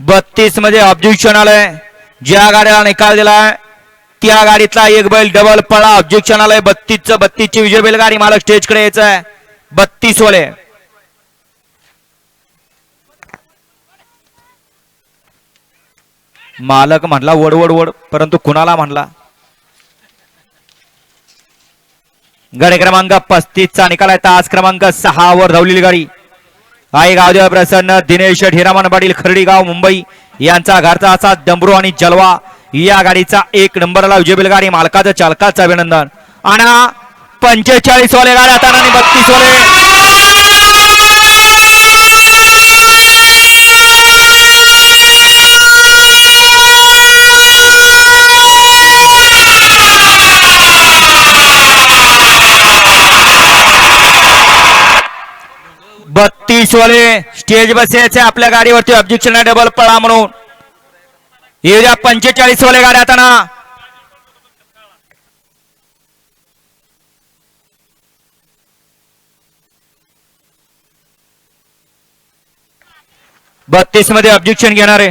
बत्तीसमध्ये objection आलंय. ज्या गाड्याला निकाल दिलाय त्या गाडीतला एक बैल डबल पळा. ऑब्जेक्शन आलंय. बत्तीसचं बत्तीसची विजय बैलगाडी मालक स्टेजकडे यायचं आहे बत्तीस वाले मालक म्हणला वड वड वड. परंतु कुणाला म्हणला? गाडी क्रमांक पस्तीसचा निकाल आहे. तास क्रमांक सहा वर धावलेली गाडी. आई गावदेव प्रसन्न दिनेश ढिरामन पाटील खर्डीगाव मुंबई. यांचा घरचा असा डंबरू आणि जलवा. या गाडीचा एक नंबरला विजेबल गाडी मालकाचं चालकाचं अभिनंदन. आणि पंचेचाळीस वाले गाड्या आता आणि बत्तीस वाले बत्तीस वाले स्टेज बसे अपने गाड़ी वरती ऑब्जेक्शन डबल पळा म्हणून. येऊ पंचेचाळीस वाले गाड्या आता ना. बत्तीस मध्य ऑब्जेक्शन घेना आहे